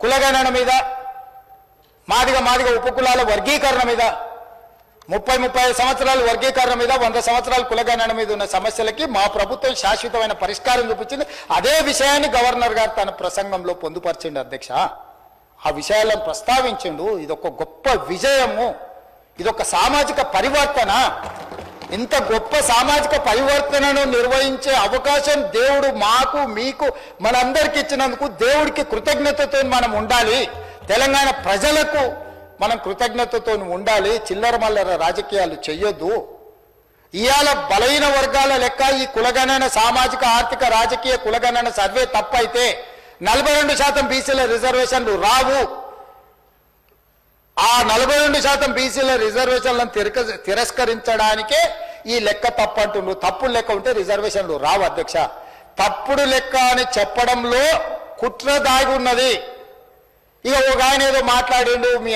కులగణన మీద మాదిగ మాదిగ ఉపకులాల వర్గీకరణ మీద ముప్పై ముప్పై సంవత్సరాల వర్గీకరణ మీద వంద సంవత్సరాల కులగణన మీద ఉన్న సమస్యలకి మా ప్రభుత్వం శాశ్వతమైన పరిష్కారం చూపించింది. అదే విషయాన్ని గవర్నర్ గారు తన ప్రసంగంలో పొందుపరిచిండు అధ్యక్ష. ఆ విషయాలను ప్రస్తావించిండు. ఇదొక గొప్ప విజయము. ఇదొక సామాజిక పరివర్తన. ఇంత గొప్ప సామాజిక పరివర్తనను నిర్వహించే అవకాశం దేవుడు మాకు మీకు మనందరికి ఇచ్చినందుకు దేవుడికి కృతజ్ఞతతో మనం ఉండాలి. తెలంగాణ ప్రజలకు మనం కృతజ్ఞతతో ఉండాలి. చిల్లర మల్లర రాజకీయాలు చెయ్యొద్దు. ఇవాళ బలహీన వర్గాల లెక్క ఈ కులగణన సామాజిక ఆర్థిక రాజకీయ కులగణన సర్వే తప్పైతే నలభై రెండు శాతం బీసీల రిజర్వేషన్లు రావు. నలభై రెండు శాతం బీసీల రిజర్వేషన్లను తిరక తిరస్కరించడానికే ఈ లెక్క తప్పు అంటుండ్రు తప్పుడు లెక్క ఉంటే రిజర్వేషన్లు రావు అధ్యక్ష. తప్పుడు లెక్క అని చెప్పడంలో కుట్ర దాగి ఉన్నది. ఇక ఒక ఆయన ఏదో మాట్లాడిండు మీ